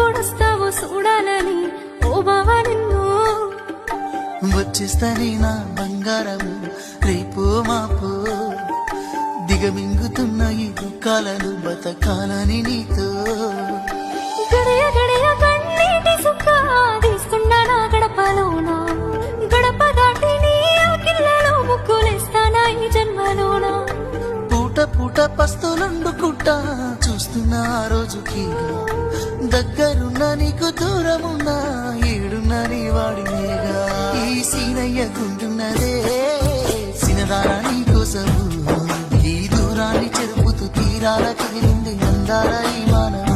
ఎప్పుడొస్తావో చూడాలని? ఓ బావా నిన్ను. వచ్చేస్తానే నా బంగారం రేపు మాపు. దిగమింగుతున్న ఈ దుఃఖాలను బతకాలని నీతో. గడియ గడియ ఈ పూట పూట పస్తులుండుకుంటా చూస్తున్నా రోజుకి దగ్గరున్న నీకు దూరమున్నా ఏడున్నా నీ వాడినేగా ఈ సీనయ్య గుండున్నదే సినదారా నీ కోసము. ఈ దూరాన్ని చెరుపుతూ తీరాల కదిలింది అందాల ఈ మానవ